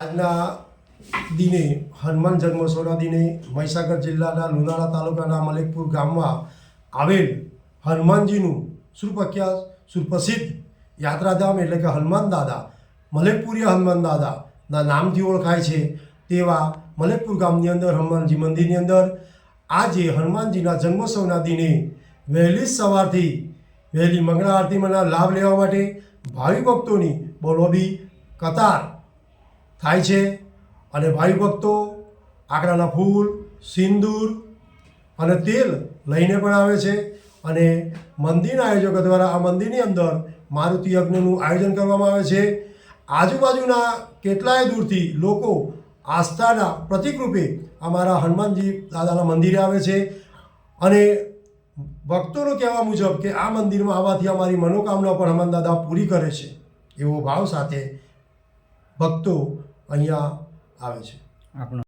આજના દિને હનુમાન જન્મોત્સવના દિને મહીસાગર જિલ્લાના લુણાળા તાલુકાના મલેકપુર ગામમાં આવેલ હનુમાનજીનું સુપ્રખ્યાત સુપ્રસિદ્ધ યાત્રાધામ એટલે કે હનુમાન દાદા, મલેકપુરિયા હનુમાન દાદાના નામથી ઓળખાય છે તેવા મલેકપુર ગામની અંદર હનુમાનજી મંદિરની અંદર આજે હનુમાનજીના જન્મોત્સવના દિને વહેલી સવારથી વહેલી મંગળા આરતીમાંના લાભ લેવા માટે ભાવિ ભક્તોની બોલોબી કતાર થાય છે અને ભાઈ ભક્તો, આકડાના ફૂલ, સિંદૂર અને તેલ લઈને પણ આવે છે અને મંદિરના આયોજકો દ્વારા આ મંદિરની અંદર મારુતિ યજ્ઞનું આયોજન કરવામાં આવે છે. આજુબાજુના કેટલાય દૂરથી લોકો આસ્થાના પ્રતિકરૂપે અમારા હનુમાનજી દાદાના મંદિરે આવે છે અને ભક્તોનું કહેવા મુજબ કે આ મંદિરમાં આવવાથી અમારી મનોકામના પણ હનુમાન દાદા પૂરી કરે છે. એવો ભાવ સાથે ભક્તો અહીંયા આવે છે. આપણો